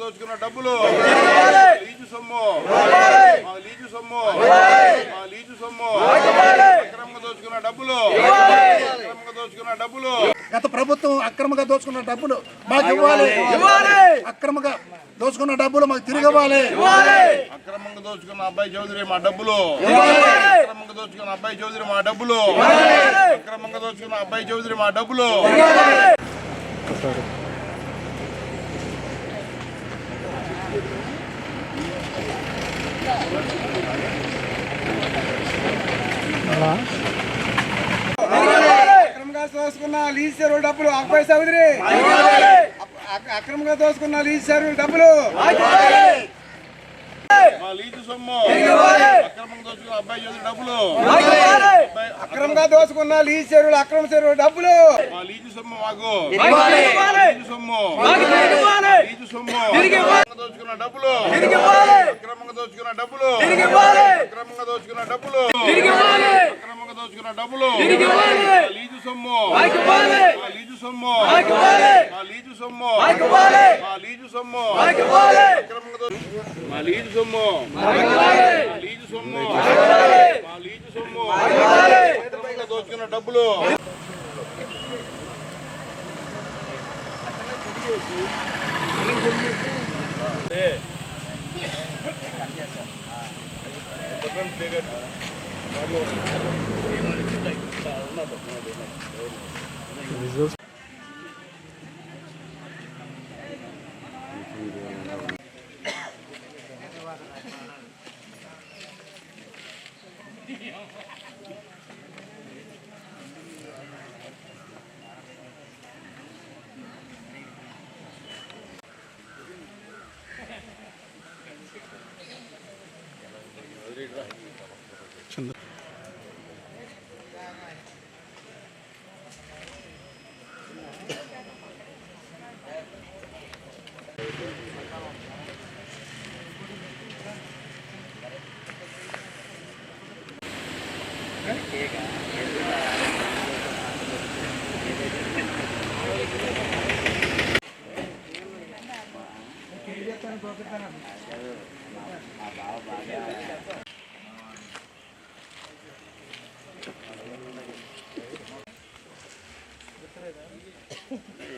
దోచుకున్న డబ్బులు. లీజు సొమ్ము. మా లీజు సొమ్ము. మా లీజు సొమ్ము. అక్రమంగా దోచుకున్న డబ్బులు. అక్రమంగా దోచుకున్న డబ్బులు. గత ప్రభుత్వం అక్రమంగా దోచుకున్న డబ్బులు మాకు ఇవ్వాలి. అక్రమంగా దోచుకున్న డబ్బులు మాకు తిరిగి ఇవ్వాలి. అక్రమంగా దోచుకున్న అబ్బాయి చౌదరి మా డబ్బులు. అక్రమంగా దోచుకున్న అబ్బాయి చౌదరి మా డబ్బులు. అక్రమంగా దోచుకున్న అబ్బాయి చౌదరి మా డబ్బులు. దోసుకున్న లీజ్ చెరువు డబ్బులు అబ్బాయి అక్- అక్రమంగా దోసుకున్న లీజ్ చెరువు డబ్బులు. మా లీజు సొమ్ము. అక్రమంగా దోసుకున్న లీజ్ చెరువులు అక్రమ చెరువు డబ్బులు. మా లీజు సొమ్ము మాకు. లీజు సొమ్ము. లీజు సొమ్ము. అక్రమంగా దోచుకున్న డబ్బులు. దోచుకున్న డబ్బులు అక్రమంగా దోచుకున్న డబ్బులు అక్రమంగా దోచుకున్న డబ్బులు మా లీజు సొమ్ము మా లీజు సొమ్ము మా లీజు సొమ్ము మా లీజు సొమ్ము మా లీజు సొమ్ము లీజు సొమ్ము మా లీజు సొమ్ము అక్రమంగా దోచుకున్న డబ్బులు ఉన్నది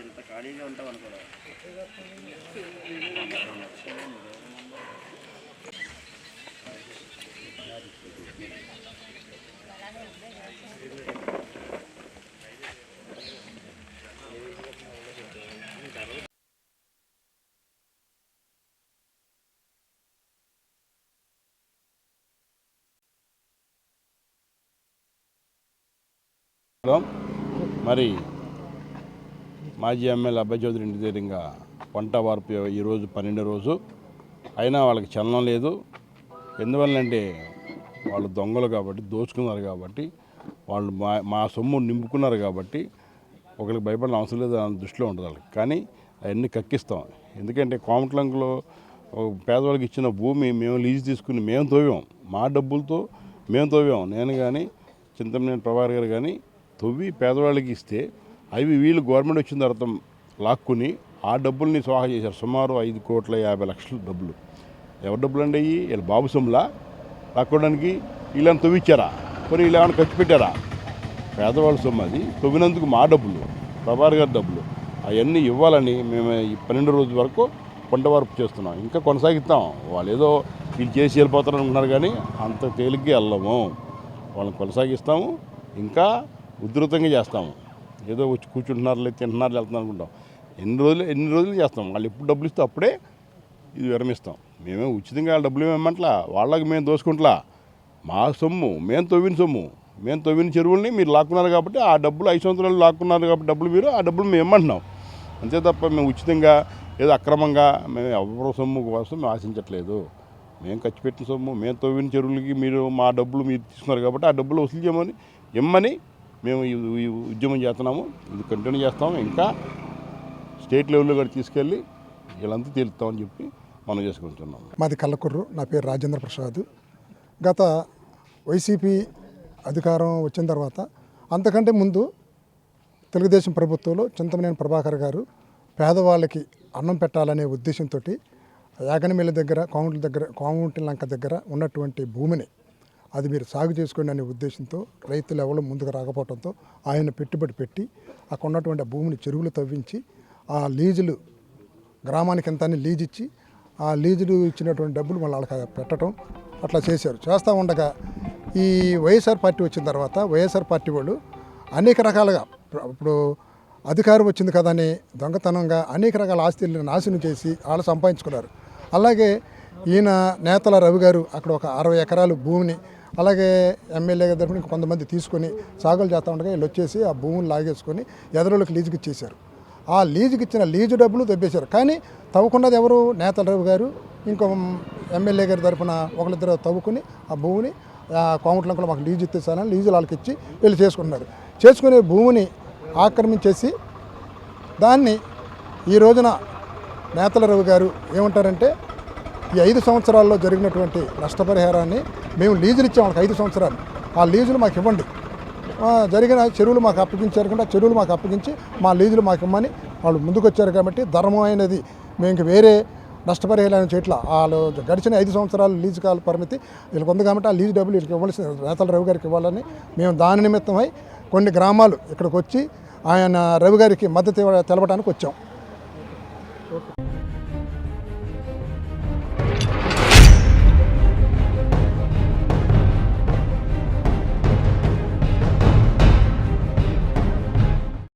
ఎంత ఖాళీగా ఉంటాం అనుకోరా మరి మాజీ ఎమ్మెల్యే అబ్బాయి చౌదరి ఇంటి దగ్గర ఇంకా పంట వార్పు ఈరోజు పన్నెండు రోజు. అయినా వాళ్ళకి చలనం లేదు. ఎందువల్లంటే వాళ్ళు దొంగలు కాబట్టి దోచుకున్నారు కాబట్టి వాళ్ళు మా మా సొమ్ము నింపుకున్నారు కాబట్టి ఒకరికి భయపడిన అవసరం లేదు అని దృష్టిలో ఉండదు వాళ్ళకి. కానీ అవన్నీ కక్కిస్తాం. ఎందుకంటే కోమట్లంకలో పేదవాళ్ళకి ఇచ్చిన భూమి మేము లీజు తీసుకుని మేము తవ్వాం. మా డబ్బులతో మేము తవ్వాం. నేను కానీ చింతమనేని ప్రభాకర్ గారు కానీ తవ్వి పేదవాళ్ళకి ఇస్తే అవి వీళ్ళు గవర్నమెంట్ వచ్చిన తర్వాత లాక్కుని ఆ డబ్బుల్ని స్వాహ చేశారు. సుమారు ఐదు కోట్ల యాభై లక్షల డబ్బులు. ఎవరి డబ్బులు అండి అయ్యి? వీళ్ళు బాబు సొమ్ములా? తక్కువడానికి వీళ్ళని తవ్విచ్చారా? కొన్ని వీళ్ళు ఏమైనా ఖర్చు పెట్టారా? పేదవాళ్ళ సొమ్ము అది. తవ్వినందుకు మా డబ్బులు ప్రభార్ గారి డబ్బులు. అవన్నీ ఇవ్వాలని మేము ఈ పన్నెండు రోజుల వరకు పంట చేస్తున్నాం. ఇంకా కొనసాగిస్తాం. వాళ్ళు ఏదో వీళ్ళు చేసి వెళ్ళిపోతారు అనుకున్నారు కానీ అంత తేలిగ్గా వెళ్ళము. వాళ్ళని కొనసాగిస్తాము. ఇంకా ఉధృతంగా చేస్తాము. ఏదో వచ్చి కూర్చుంటున్నారు లేదు తింటున్నారు వెళ్తున్నారు అనుకుంటాం. ఎన్ని రోజులు ఎన్ని రోజులు చేస్తాం? వాళ్ళు ఎప్పుడు డబ్బులు ఇస్తే అప్పుడే ఇది విరమిస్తాం. మేమే ఉచితంగా డబ్బులు ఏమేమంటలా వాళ్ళకి మేము దోసుకుంటలా. మా సొమ్ము మేము తవ్విన సొమ్ము మేము తవ్విన చెరువుల్ని మీరు లాక్కున్నారు కాబట్టి ఆ డబ్బులు ఐదు సంవత్సరాలు లాక్కున్నారు కాబట్టి డబ్బులు మీరు ఆ డబ్బులు మేము ఇమ్మంటున్నాం. అంతే తప్ప మేము ఉచితంగా ఏదో అక్రమంగా మేము ఎవరి సొమ్ము కోసం మేము ఆశించట్లేదు. మేము ఖర్చు పెట్టిన సొమ్ము మేము తవ్విన చెరువులకి మీరు మా డబ్బులు మీరు తీసుకున్నారు కాబట్టి ఆ డబ్బులు వసూలు చేయమని ఇమ్మని మేము ఈ ఈ ఉద్యమం చేస్తున్నాము. ఇది కంటిన్యూ చేస్తాము. ఇంకా స్టేట్ లెవెల్లో కూడా తీసుకెళ్ళి వీళ్ళంతా తేలుతామని చెప్పి మనం చేసుకుంటున్నాం మాది కల్లకుర్రు నా పేరు రాజేంద్ర ప్రసాద్. గత వైసీపీ అధికారం వచ్చిన తర్వాత అంతకంటే ముందు తెలుగుదేశం ప్రభుత్వంలో చింతమనేని ప్రభాకర్ గారు పేదవాళ్ళకి అన్నం పెట్టాలనే ఉద్దేశంతో యాగనమిల్ల దగ్గర కోమటి దగ్గర కోమటి లంక దగ్గర ఉన్నటువంటి భూమిని అది మీరు సాగు చేసుకోండి అనే ఉద్దేశంతో రైతులు ఎవరు ముందుకు రాకపోవడంతో ఆయన పెట్టుబడి పెట్టి అక్కడ ఉన్నటువంటి భూమిని చెరువులు తవ్వించి ఆ లీజులు గ్రామానికి ఎంత అని లీజ్ ఇచ్చి ఆ లీజులు ఇచ్చినటువంటి డబ్బులు మళ్ళీ వాళ్ళకి పెట్టడం అట్లా చేశారు. చేస్తూ ఉండగా ఈ వైఎస్ఆర్ పార్టీ వచ్చిన తర్వాత వైఎస్ఆర్ పార్టీ వాళ్ళు అనేక రకాలుగా ఇప్పుడు అధికారం వచ్చింది కదా అని దొంగతనంగా అనేక రకాల ఆస్తులను నాశనం చేసి వాళ్ళు సంపాదించుకున్నారు. అలాగే ఈయన నేతల రవి గారు అక్కడ ఒక అరవై ఎకరాలు భూమిని అలాగే ఎమ్మెల్యే తరఫున కొంతమంది తీసుకొని సాగులు చేస్తూ ఉండగా వీళ్ళు వచ్చేసి ఆ భూమిని లాగేసుకొని ఎదరోళ్ళకి లీజుకి ఇచ్చేశారు. ఆ లీజుకి ఇచ్చిన లీజు డబ్బులు దెబ్బేశారు. కానీ తవ్వుకున్నది ఎవరు? నేతల రవి గారు ఇంకో ఎమ్మెల్యే గారి తరఫున ఒకరిద్దరు తవ్వుకుని ఆ భూమిని కోమట్లంకలో మాకు లీజు ఇచ్చేసానని లీజులు వాళ్ళకి ఇచ్చి వీళ్ళు చేసుకున్నారు చేసుకునే భూమిని ఆక్రమించేసి దాన్ని ఈ రోజున నేతల రవి గారు ఏమంటారంటే ఈ ఐదు సంవత్సరాల్లో జరిగినటువంటి నష్టపరిహారాన్ని మేము లీజులు ఇచ్చాం వాళ్ళకి ఐదు సంవత్సరాలు. ఆ లీజులు మాకు ఇవ్వండి. జరిగిన చెరువులు మాకు అప్పగించారు కంటే చెరువులు మాకు అప్పగించి మా లీజులు మాకు ఇమ్మని వాళ్ళు ముందుకొచ్చారు కాబట్టి ధర్మం అయినది మేము వేరే నష్టపరిహారం చేయట్ల. వాళ్ళు గడిచిన ఐదు సంవత్సరాలు లీజు కాల పరిమితి వీళ్ళకి ఉంది కాబట్టి ఆ లీజు డబ్బులు వీళ్ళకి ఇవ్వాల్సిన రేతల రవి గారికి ఇవ్వాలని మేము దాని నిమిత్తమై కొన్ని గ్రామాలు ఇక్కడికి వచ్చి ఆయన రవి గారికి మద్దతు తెలపడానికి వచ్చాం.